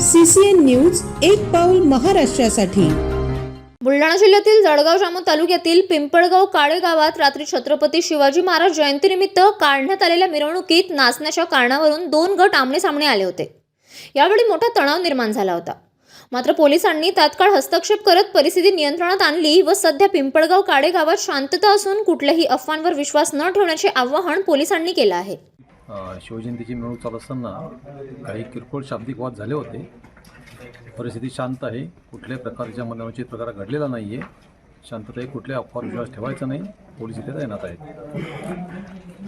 CCN news एक पाऊल महाराष्ट्रासाठी. बुलढाणा जिल्ह्यातील जळगाव जामोद तालुक्यातील पिंपळगाव काळे गावात रात्री छत्रपती शिवाजी महाराज जयंतीनिमित्त काढण्यात आलेल्या मिरवणुकीत नाचण्याच्या कारणावरून दोन गट आमने सामने आले होते. यावेळी मोठा तणाव निर्माण झाला होता. मात्र पोलिसांनी तात्काळ हस्तक्षेप करत परिस्थिती नियंत्रणात आणली व सध्या पिंपळगाव काळे गावात शांतता असून कुठल्याही अफवांवर विश्वास न ठेवण्याचे आवाहन पोलिसांनी केलं आहे. शिवजयंतीची मिरवणूक चालू असताना काही किरकोळ शाब्दिक वाद झाले होते. परिस्थिती शांत आहे. कुठल्याही प्रकारच्या मनोचित प्रकार घडलेला नाही आहे शांतता कुठल्या कुठल्याही विश्वास ठेवायचा नाही. पोलीस इथे तैनात आहेत.